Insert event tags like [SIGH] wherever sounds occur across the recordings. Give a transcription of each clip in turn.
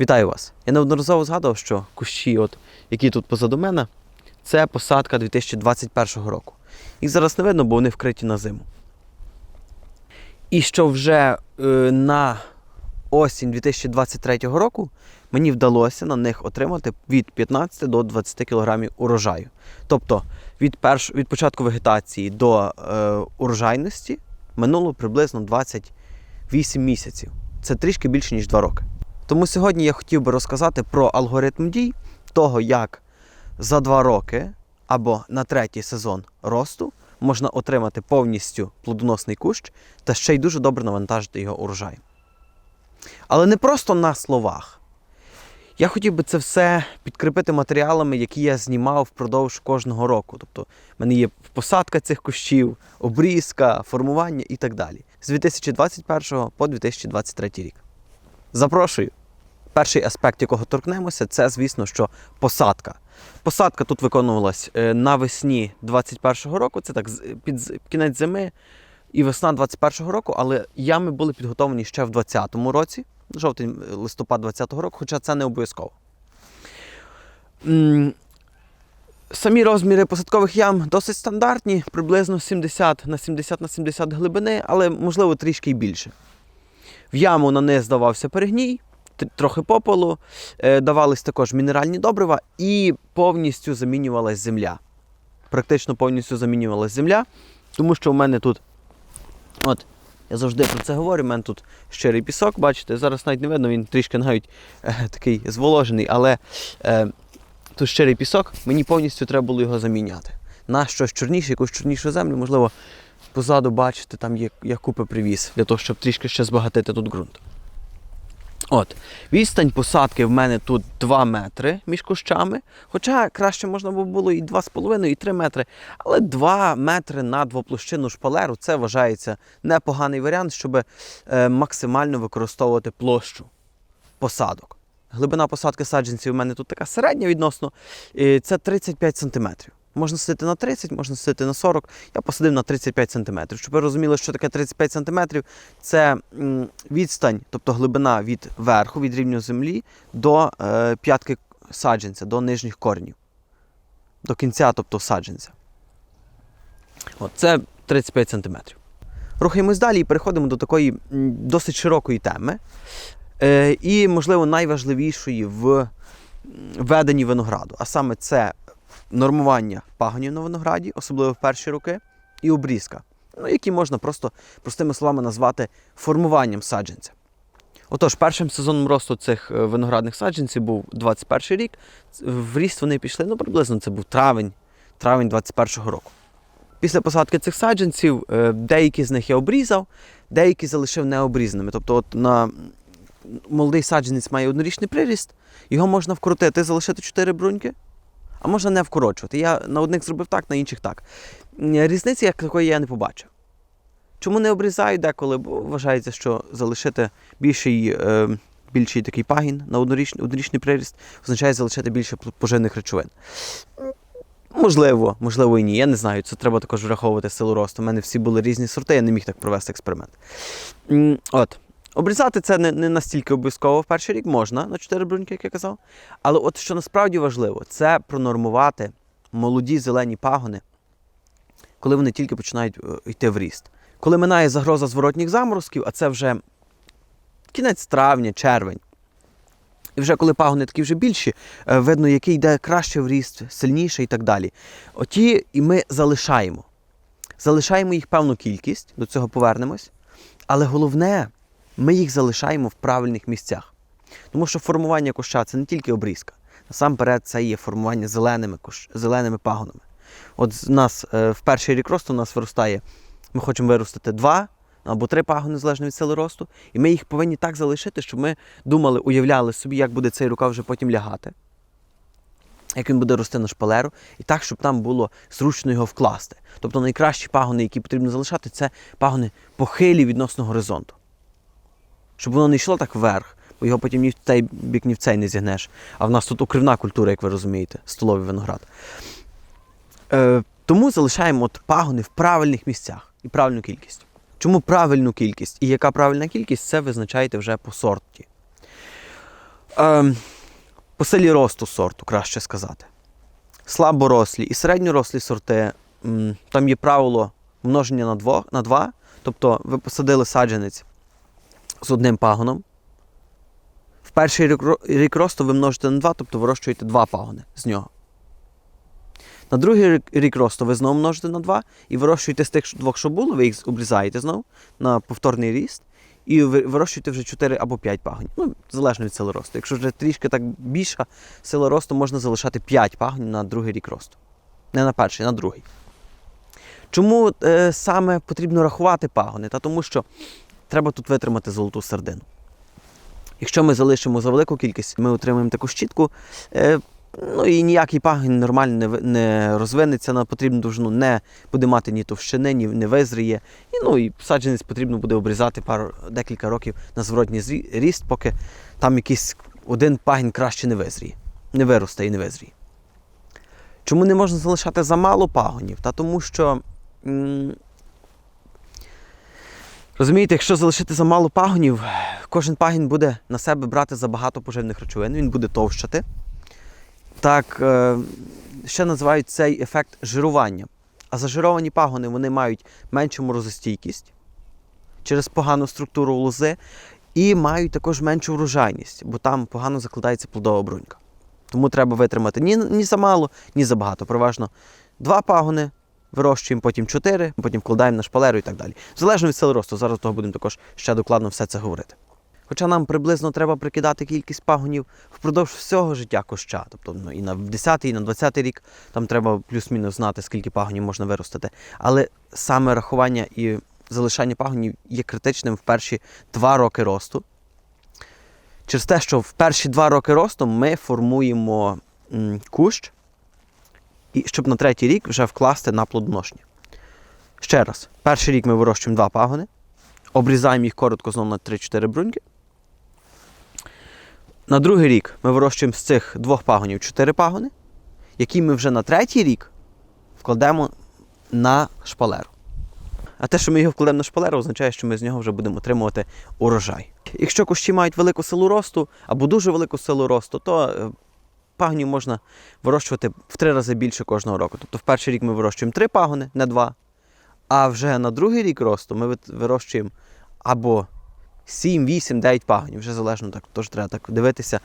Вітаю вас! Я неодноразово згадував, що кущі, от, які тут позаду мене, це посадка 2021 року. Їх зараз не видно, бо вони вкриті на зиму. І що вже е, на осінь 2023 року мені вдалося на них отримати від 15 до 20 кг урожаю. Тобто від, перш, від початку вегетації до е, урожайності минуло приблизно 28 місяців. Це трішки більше, ніж 2 роки. Тому сьогодні я хотів би розказати про алгоритм дій того, як за 2 роки або на третій сезон росту можна отримати повністю плодоносний кущ та ще й дуже добре навантажити його урожай. Але не просто на словах. Я хотів би це все підкріпити матеріалами, які я знімав впродовж кожного року. Тобто, в мене є посадка цих кущів, обрізка, формування і так далі. З 2021 по 2023 рік. Запрошую. Перший аспект, якого торкнемося, це, звісно, що посадка. Посадка тут виконувалась е, навесні 21-го року, це так під кінець зими і весна 21-го року, але ями були підготовлені ще в 20-му році, жовтень, е, листопад 20-го року, хоча це не обов'язково. Самі розміри посадкових ям досить стандартні, приблизно 70 на 70 на 70 глибини, але можливо трішки й більше. В яму на низ давався перегній, трохи попелу, е, давались також мінеральні добрива і повністю замінювалась земля. Практично повністю замінювалась земля, тому що в мене тут, от, я завжди про це говорю, у мене тут щирий пісок, бачите, зараз навіть не видно, він трішки навіть е, такий зволожений, але е, тут щирий пісок, мені повністю треба було його заміняти. На щось чорніше, якусь чорнішу землю, можливо, позаду бачите, там є, я купи привіз, для того, щоб трішки ще збагатити тут ґрунт. От, відстань посадки в мене тут 2 метри між кущами. Хоча краще можна було і 2,5, і 3 метри. Але 2 метри на двоплощинну шпалеру це вважається непоганий варіант, щоб е, максимально використовувати площу посадок. Глибина посадки саджанців у мене тут така середня відносно. Це 35 см. Можна сидити на 30, можна сидити на 40. Я посадив на 35 см. Щоб ви розуміли, що таке 35 см, це відстань, тобто глибина від верху, від рівня землі до е, п'ятки саджанця, до нижніх корнів. До кінця, тобто саджанця. От, це 35 см. Рухаємось далі і переходимо до такої досить широкої теми. Е, і, можливо, найважливішої в веденні винограду. А саме це нормування пагонів на винограді, особливо в перші роки, і обрізка, ну, які можна просто простими словами назвати формуванням саджанця. Отож, першим сезоном росту цих е, виноградних саджанців був 21 рік. В ріст вони пішли, ну приблизно це був травень, травень 21 року. Після посадки цих саджанців е, деякі з них я обрізав, деякі залишив необрізаними. Тобто, от на молодий саджанець має однорічний приріст, його можна вкрутити, залишити 4 бруньки, а можна не вкорочувати. Я на одних зробив так, на інших так. Різниці як такої я не побачив. Чому не обрізаю деколи? Бо вважається, що залишити більший, е, більший такий пагін на однорічний, однорічний приріст означає залишити більше поживних речовин. Можливо, можливо і ні. Я не знаю. Це треба також враховувати силу росту. У мене всі були різні сорти, я не міг так провести експеримент. От. Обрізати це не, не настільки обов'язково в перший рік можна на 4 бруньки, як я казав. Але от що насправді важливо, це пронормувати молоді зелені пагони, коли вони тільки починають е, йти в ріст. Коли минає загроза зворотніх заморозків, а це вже кінець травня, червень. І вже коли пагони такі вже більші, е, видно, який йде краще в ріст, сильніше і так далі. Оті і ми залишаємо. Залишаємо їх певну кількість, до цього повернемось. Але головне, ми їх залишаємо в правильних місцях. Тому що формування куща це не тільки обрізка. Насамперед, це є формування зеленими, кущ... зеленими пагонами. От з нас е, в перший рік росту у нас виростає, ми хочемо виростити два або три пагони, залежно від сили росту, і ми їх повинні так залишити, щоб ми думали, уявляли собі, як буде цей рукав вже потім лягати, як він буде рости на шпалеру, і так, щоб там було зручно його вкласти. Тобто найкращі пагони, які потрібно залишати, це пагони похилі відносно горизонту. Щоб воно не йшло так вверх, бо його потім ні в цей бік, ні в цей не зігнеш. А в нас тут укривна культура, як ви розумієте, столовий виноград. Е, тому залишаємо от пагони в правильних місцях і правильну кількість. Чому правильну кількість? І яка правильна кількість, це визначаєте вже по сорті. Ем, по силі росту сорту, краще сказати. Слаборослі і середньорослі сорти, там є правило множення на 2, на 2. Тобто ви посадили саджанець з одним пагоном. В перший рік, росту ви множите на 2, тобто вирощуєте 2 пагони з нього. На другий рік росту ви знову множите на 2 і вирощуєте з тих двох, що було, ви їх обрізаєте знову на повторний ріст. І вирощуєте вже 4 або 5 пагонів. Ну, залежно від сили росту. Якщо вже трішки так більша сила росту, можна залишати 5 пагонів на другий рік росту. Не на перший, на другий. Чому е, саме потрібно рахувати пагони? Та тому що треба тут витримати золоту середину. Якщо ми залишимо за велику кількість, ми отримаємо таку щітку, е, ну і ніякий пагін нормально не, не розвинеться на потрібну довжину, не буде мати ні товщини, ні не визріє. І, ну, і саджанець потрібно буде обрізати пару, декілька років на зворотній ріст, поки там якийсь один пагін краще не визріє, не виросте і не визріє. Чому не можна залишати замало пагонів? Та тому що. м, Розумієте, якщо залишити замало пагонів, кожен пагін буде на себе брати забагато поживних речовин, він буде товщати. Так, е, ще називають цей ефект жирування. А зажировані пагони вони мають меншу морозостійкість через погану структуру лози і мають також меншу врожайність, бо там погано закладається плодова брунька. Тому треба витримати ні, ні замало, ні забагато. Переважно два пагони вирощуємо, потім чотири, потім вкладаємо на шпалеру і так далі. Залежно від сили росту, зараз того будемо також ще докладно все це говорити. Хоча нам приблизно треба прикидати кількість пагонів впродовж всього життя куща. Тобто ну, і на 10-й, і на 20-й рік там треба плюс-мінус знати, скільки пагонів можна виростити. Але саме рахування і залишання пагонів є критичним в перші два роки росту. Через те, що в перші два роки росту ми формуємо кущ, і щоб на третій рік вже вкласти на плодоношення. Ще раз, перший рік ми вирощуємо два пагони, обрізаємо їх коротко знову на 3-4 бруньки. На другий рік ми вирощуємо з цих двох пагонів 4 пагони, які ми вже на третій рік вкладемо на шпалеру. А те, що ми його вкладемо на шпалеру, означає, що ми з нього вже будемо отримувати урожай. Якщо кущі мають велику силу росту або дуже велику силу росту, то е, пагонів можна вирощувати в три рази більше кожного року. Тобто в перший рік ми вирощуємо три пагони, не два. А вже на другий рік росту ми вирощуємо або 7, 8, 9 пагонів, вже залежно так. Тож треба так дивитися,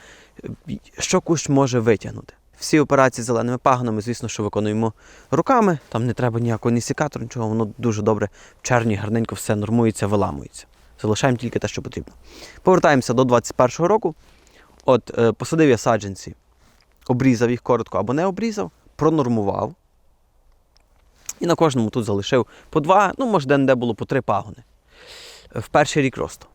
що кущ може витягнути. Всі операції з зеленими пагонами, звісно, що виконуємо руками. Там не треба ніякого ні секатору, нічого, воно дуже добре в червні гарненько все нормується, виламується. Залишаємо тільки те, що потрібно. Повертаємося до 21-го року. От е, посадив я саджанці, обрізав їх коротко або не обрізав, пронормував. І на кожному тут залишив по два, ну, може, де-не-де було по три пагони е, в перший рік росту.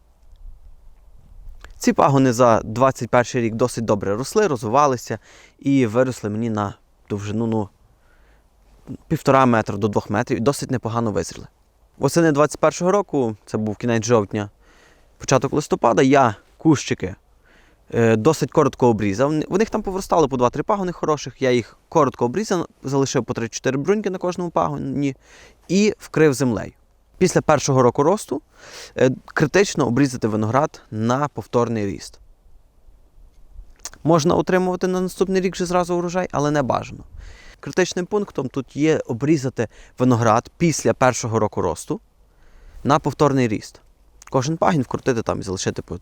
Ці пагони за 21 рік досить добре росли, розвивалися і виросли мені на довжину ну, півтора метра до двох метрів і досить непогано визріли. Восени 21-го року, це був кінець жовтня, початок листопада, я кущики досить коротко обрізав. У них там повиростало по 2-3 пагони хороших, я їх коротко обрізав, залишив по 3-4 бруньки на кожному пагоні і вкрив землею. Після першого року росту е, критично обрізати виноград на повторний ріст. Можна отримувати на наступний рік вже зразу урожай, але не бажано. Критичним пунктом тут є обрізати виноград після першого року росту на повторний ріст. Кожен пагін вкрутити там і залишити по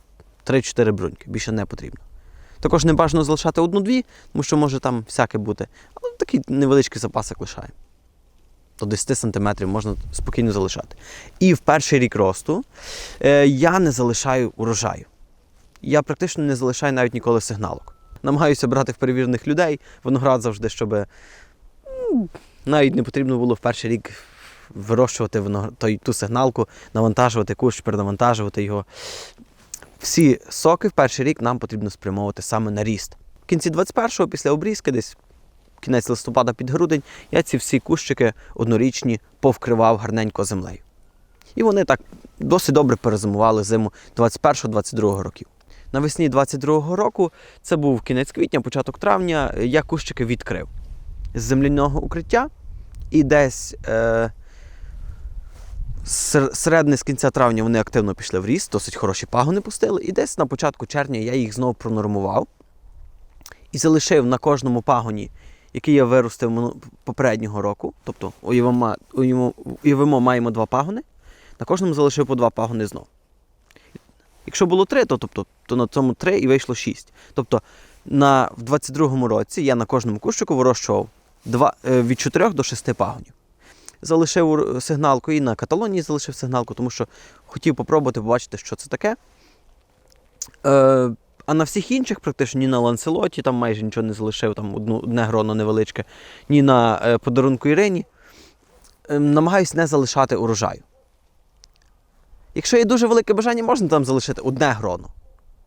3-4 бруньки, більше не потрібно. Також не бажано залишати одну-дві, тому що може там всяке бути. Але такий невеличкий запасик лишаємо. До 10 см можна спокійно залишати. І в перший рік росту е, я не залишаю урожаю. Я практично не залишаю навіть ніколи сигналок. Намагаюся брати в перевірених людей виноград завжди, щоб навіть не потрібно було в перший рік вирощувати той, ту сигналку, навантажувати кущ, перенавантажувати його. Всі соки в перший рік нам потрібно спрямовувати саме на ріст. В кінці 21-го, після обрізки, десь кінець листопада під грудень, я ці всі кущики однорічні повкривав гарненько землею. І вони так досить добре перезимували зиму 21-22 років. Навесні 22-го року, це був кінець квітня, початок травня, я кущики відкрив з земляного укриття і десь е, Середини з кінця травня вони активно пішли в ріст, досить хороші пагони пустили. І десь на початку червня я їх знову пронормував і залишив на кожному пагоні, який я виростив попереднього року. Тобто, уявимо, уявимо, маємо два пагони, на кожному залишив по два пагони знов. Якщо було три, то, тобто, то на цьому три і вийшло шість. Тобто на, в 22-му році я на кожному кущику вирощував два, е, від 4 до 6 пагонів. Залишив сигналку і на Каталонії залишив сигналку, тому що хотів попробувати побачити, що це таке. Е, а на всіх інших, практично ні на Ланселоті, там майже нічого не залишив, там одну, одне гроно невеличке, ні на е, подарунку Ірині. Е, намагаюсь не залишати урожаю. Якщо є дуже велике бажання, можна там залишити одне гроно.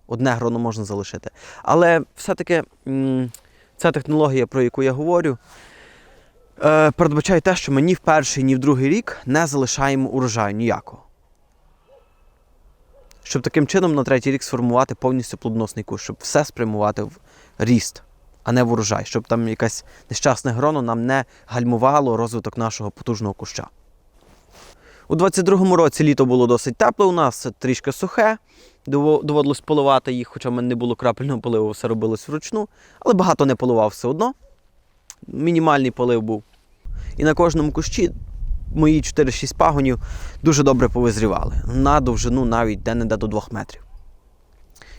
Одне гроно можна залишити. Але все-таки ця технологія, про яку я говорю, передбачає те, що ми ні в перший, ні в другий рік не залишаємо урожаю ніякого. Щоб таким чином на третій рік сформувати повністю плодоносний кущ, щоб все спрямувати в ріст, а не в урожай, щоб там якесь нещасне гроно нам не гальмувало розвиток нашого потужного куща. У 22-му році літо було досить тепле у нас, трішки сухе. Доводилось поливати їх, хоча в мене не було крапельного поливу, все робилось вручну, але багато не поливав все одно. Мінімальний полив був. І на кожному кущі мої 4-6 пагонів дуже добре повизрівали. На довжину навіть де-не-де до 2 метрів.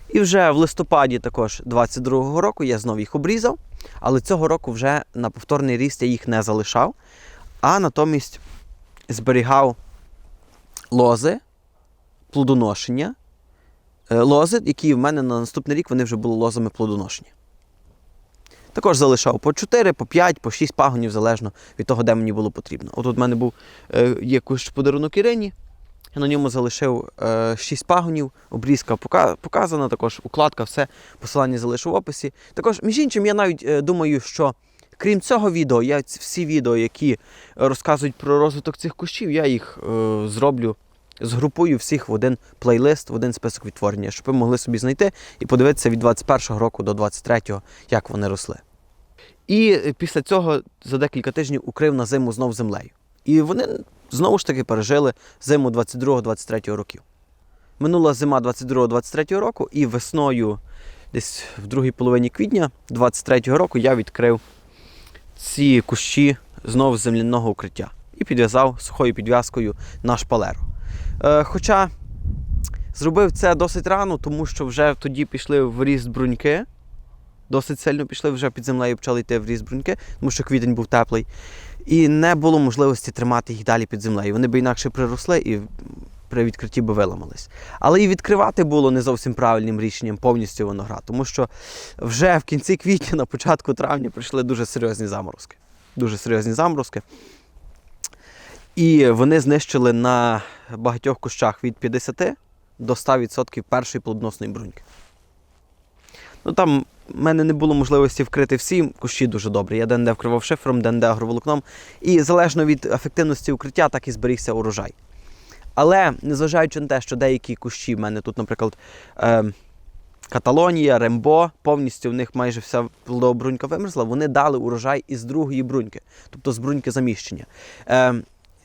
І вже в листопаді також 22-го року я знов їх обрізав, але цього року вже на повторний ріст я їх не залишав, а натомість зберігав лози, плодоношення, е, лози, які в мене на наступний рік вони вже були лозами плодоношення. Також залишав по 4, по 5, по 6 пагонів, залежно від того, де мені було потрібно. Отут в мене був е, кущ подарунок Ірині. Я на ньому залишив е, 6 пагонів, обрізка показана, також укладка, все, посилання залишу в описі. Також, між іншим, я навіть е, думаю, що крім цього відео, я всі відео, які розказують про розвиток цих кущів, я їх е, зроблю, згрупую всіх в один плейлист, в один список відтворення, щоб ви могли собі знайти і подивитися від 21-го року до 23-го, як вони росли. І е, після цього за декілька тижнів укрив на зиму знов землею. І вони знову ж таки пережили зиму 22-23 років. Минула зима 22-23 року, і весною, десь в другій половині квітня 23-го року, я відкрив ці кущі знову земляного укриття і підв'язав сухою підв'язкою на шпалеру. Е, хоча зробив це досить рано, тому що вже тоді пішли в ріст бруньки. Досить сильно пішли, вже під землею почали йти в ріст бруньки, тому що квітень був теплий. І не було можливості тримати їх далі під землею. Вони б інакше приросли і при відкритті би виламались. Але і відкривати було не зовсім правильним рішенням повністю виноград, тому що вже в кінці квітня, на початку травня прийшли дуже серйозні заморозки. Дуже серйозні заморозки. І вони знищили на багатьох кущах від 50 до 100% першої плодоносної бруньки. Ну там в мене не було можливості вкрити всі кущі дуже добре. Я де вкривав шифером, де агроволокном. І залежно від ефективності укриття, так і зберігся урожай. Але незважаючи на те, що деякі кущі в мене тут, наприклад, е, Каталонія, Рембо, повністю в них майже вся плодова брунька вимерзла, вони дали урожай із другої бруньки, тобто з бруньки заміщення. Е,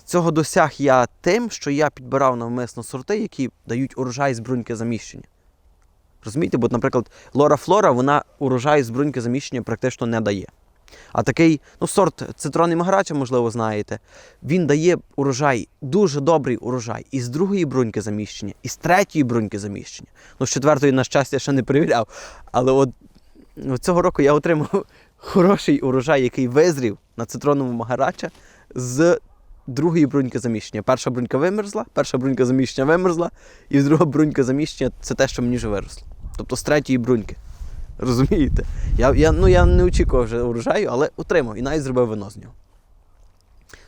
цього досяг я тим, що я підбирав навмисно сорти, які дають урожай з бруньки заміщення. Розумієте, бо, наприклад, Лора Флора, вона урожай з бруньки заміщення практично не дає. А такий, ну, сорт цитронний магарача, можливо, знаєте, він дає урожай, дуже добрий урожай із другої бруньки заміщення, і з третьої бруньки заміщення. Ну, з четвертої, на щастя, ще не перевіряв. Але от ну, цього року я отримав [LAUGHS] хороший урожай, який визрів на цитронному магарача з другої бруньки заміщення. Перша брунька вимерзла, перша брунька заміщення вимерзла, і друга брунька заміщення це те, що мені вже виросло. Тобто з третьої бруньки. Розумієте? Я, я, ну, я не очікував вже урожаю, але отримав і навіть зробив вино з нього.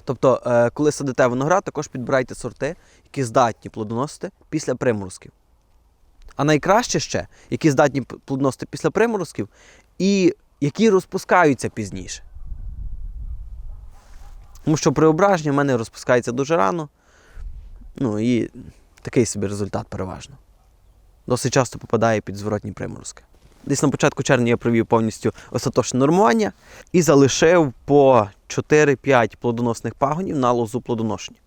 Тобто, е, коли садите виноград, також підбирайте сорти, які здатні плодоносити після приморозків. А найкраще ще, які здатні плодоносити після приморозків, і які розпускаються пізніше. Тому що преображення в мене розпускається дуже рано. Ну і такий собі результат переважно. Досить часто попадає під зворотні приморозки. Десь на початку червня я провів повністю остаточне нормування і залишив по 4-5 плодоносних пагонів на лозу плодоношення.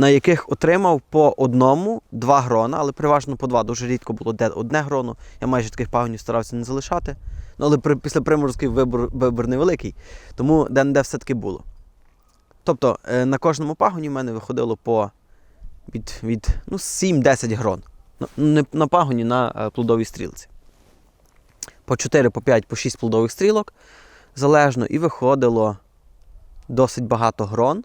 На яких отримав по одному два грона, але переважно по два. Дуже рідко було де одне гроно. Я майже таких пагонів старався не залишати. Ну, але при, після приморозків вибор, вибор невеликий, тому де-не-де все-таки було. Тобто е, на кожному пагоні в мене виходило по від, від ну, 7-10 грон. Не на пагоні на е, плодовій стрілці. По 4, по 5, по 6 плодових стрілок залежно, і виходило досить багато грон.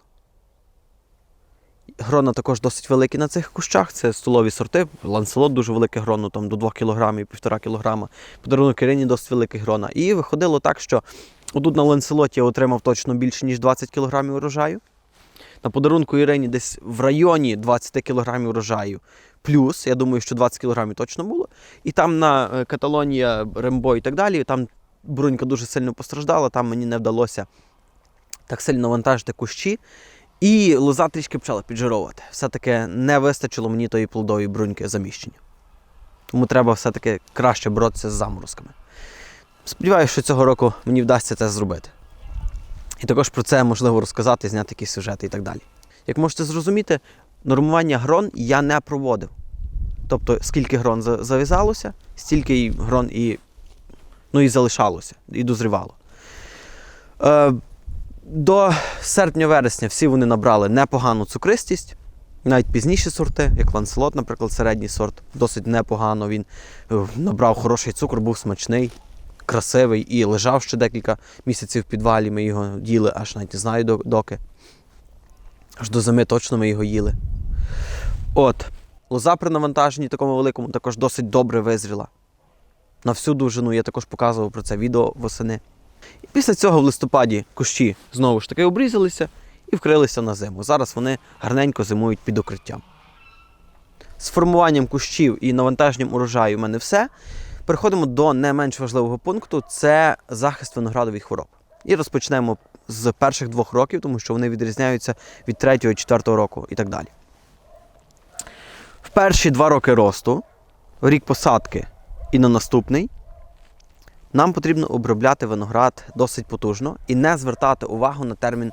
Грона також досить великі на цих кущах. Це столові сорти. Ланселот дуже велике гроно, там до 2 кг, 1,5 кг. Подарунок Ірині досить великий грона. І виходило так, що отут на ланселоті я отримав точно більше, ніж 20 кг урожаю. На подарунку Ірині десь в районі 20 кг урожаю. Плюс, я думаю, що 20 кг точно було. І там на е, Каталонія, Рембо і так далі, там брунька дуже сильно постраждала, там мені не вдалося так сильно навантажити кущі. І лоза трішки почала піджировувати. Все-таки не вистачило мені тої плодової бруньки заміщення. Тому треба все-таки краще боротися з заморозками. Сподіваюся, що цього року мені вдасться це зробити. І також про це можливо розказати, зняти якісь сюжети і так далі. Як можете зрозуміти, нормування грон я не проводив. Тобто, скільки грон зав'язалося, стільки й грон і, ну, і залишалося, і дозрівало. Е, до серпня-вересня всі вони набрали непогану цукристість. Навіть пізніші сорти, як ланселот, наприклад, середній сорт, досить непогано. Він е, набрав хороший цукор, був смачний, красивий і лежав ще декілька місяців в підвалі. Ми його їли, аж навіть не знаю доки. Аж до зими точно ми його їли. От, лоза при навантаженні такому великому також досить добре визріла. На всю довжину я також показував про це відео восени. Після цього в листопаді кущі знову ж таки обрізалися і вкрилися на зиму. Зараз вони гарненько зимують під укриттям. З формуванням кущів і навантаженням урожаю у мене все. Переходимо до не менш важливого пункту це захист виноградових хвороб. І розпочнемо з перших двох років, тому що вони відрізняються від третього четвертого року і так далі. В перші два роки росту, рік посадки і на наступний, нам потрібно обробляти виноград досить потужно і не звертати увагу на термін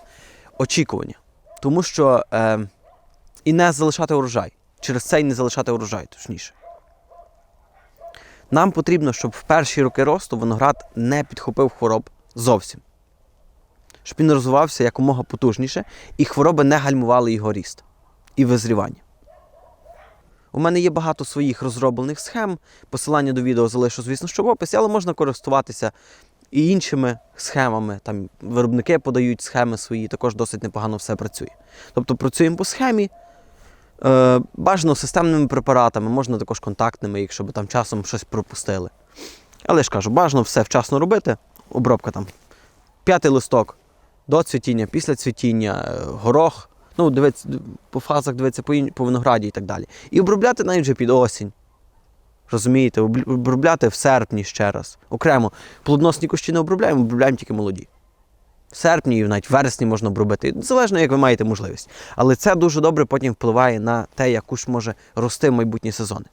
очікування. Тому що е, і не залишати урожай. Через це і не залишати урожай, точніше. Нам потрібно, щоб в перші роки росту виноград не підхопив хвороб зовсім. Щоб він розвивався якомога потужніше, і хвороби не гальмували його ріст і визрівання. У мене є багато своїх розроблених схем. Посилання до відео залишу, звісно, що в описі, але можна користуватися і іншими схемами. Там виробники подають схеми свої, також досить непогано все працює. Тобто працюємо по схемі. Е, бажано системними препаратами, можна також контактними, якщо би там часом щось пропустили. Але ж кажу, бажано все вчасно робити. Обробка там п'ятий листок до цвітіння, після цвітіння, е, горох. Ну, дивиться, по фазах дивитися по, по винограді і так далі. І обробляти навіть вже під осінь. Розумієте, обробляти в серпні ще раз. Окремо, плодоносні кущі не обробляємо, обробляємо тільки молоді. В серпні і навіть в вересні можна обробити, залежно, як ви маєте можливість. Але це дуже добре потім впливає на те, як кущ може рости в майбутні сезони.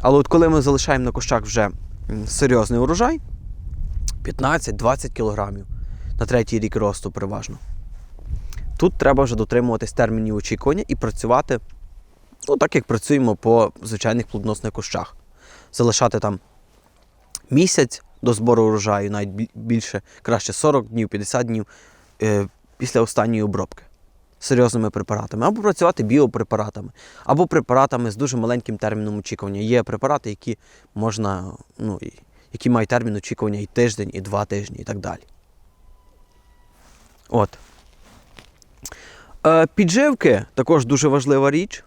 Але от коли ми залишаємо на кущах вже серйозний урожай, 15-20 кілограмів на третій рік росту переважно. Тут треба вже дотримуватись термінів очікування і працювати, ну, так як працюємо по звичайних плодоносних кущах. Залишати там місяць до збору урожаю, навіть більше, краще 40 днів, 50 днів е, після останньої обробки серйозними препаратами, або працювати біопрепаратами, або препаратами з дуже маленьким терміном очікування. Є препарати, які можна, ну, які мають термін очікування і тиждень, і два тижні, і так далі. От. Е, підживки також дуже важлива річ.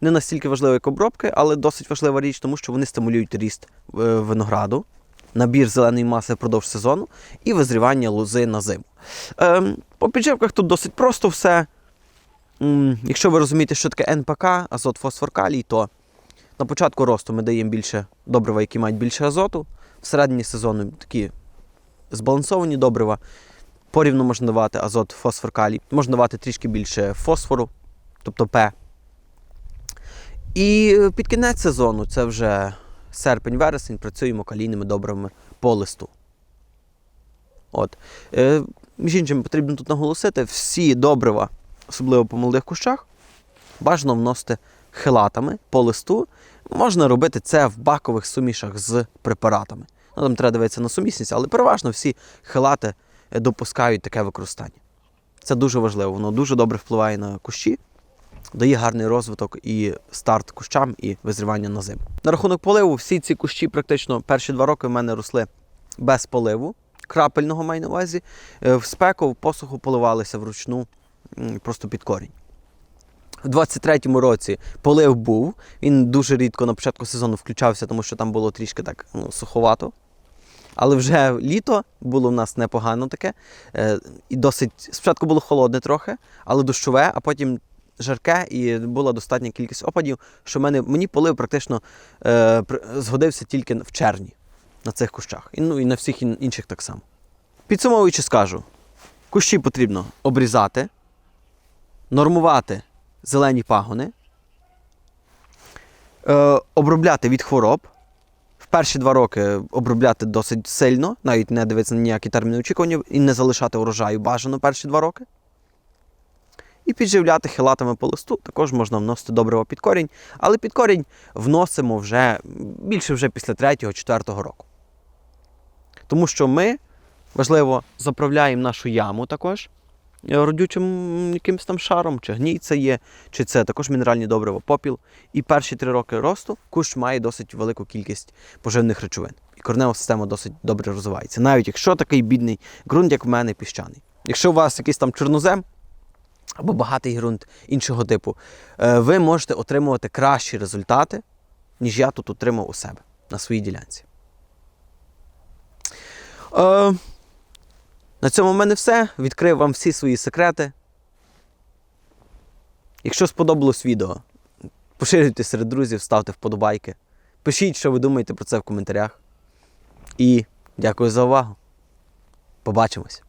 Не настільки важлива, як обробки, але досить важлива річ, тому що вони стимулюють ріст е, винограду, набір зеленої маси впродовж сезону і визрівання лози на зиму. Ем, по підживках тут досить просто все. Якщо ви розумієте, що таке НПК, азот, фосфор, калій, то на початку росту ми даємо більше добрива, які мають більше азоту. Всередині сезону такі збалансовані добрива. Порівну можна давати азот, фосфор, калій. Можна давати трішки більше фосфору, тобто П. І під кінець сезону, це вже серпень-вересень, працюємо калійними добривами по листу. От. Е, між іншим, потрібно тут наголосити, всі добрива, особливо по молодих кущах, бажано вносити хилатами по листу. Можна робити це в бакових сумішах з препаратами. Ну, там треба дивитися на сумісність, але переважно всі хилати е, допускають таке використання. Це дуже важливо, воно дуже добре впливає на кущі, дає гарний розвиток і старт кущам, і визрівання на зиму. На рахунок поливу, всі ці кущі практично перші два роки в мене росли без поливу, крапельного маю на увазі. Е, В спеку, в посуху поливалися вручну просто під корінь. У 23-му році полив був. Він дуже рідко на початку сезону включався, тому що там було трішки так ну, суховато. Але вже літо було в нас непогано таке. Е, і досить спочатку було холодне трохи, але дощове, а потім жарке, і була достатня кількість опадів, що мене, мені полив практично е, згодився тільки в червні на цих кущах. І, ну, і на всіх інших так само. Підсумовуючи, скажу: кущі потрібно обрізати, нормувати зелені пагони, е, обробляти від хвороб. Перші два роки обробляти досить сильно, навіть не дивитися на ніякі терміни очікування і не залишати урожаю бажано перші два роки. І підживляти хилатами по листу також можна вносити добриво під корінь, але під корінь вносимо вже більше вже після третього-четвертого року. Тому що ми, важливо, заправляємо нашу яму також родючим якимось там шаром, чи гній це є, чи це також мінеральні добрива, попіл. І перші три роки росту кущ має досить велику кількість поживних речовин. І корнева система досить добре розвивається. Навіть якщо такий бідний ґрунт, як в мене, піщаний. Якщо у вас якийсь там чорнозем або багатий ґрунт іншого типу, е, ви можете отримувати кращі результати, ніж я тут отримав у себе на своїй ділянці. Е, на цьому в мене все. Відкрив вам всі свої секрети. Якщо сподобалось відео, поширюйте серед друзів, ставте вподобайки. Пишіть, що ви думаєте про це в коментарях. І дякую за увагу. Побачимось!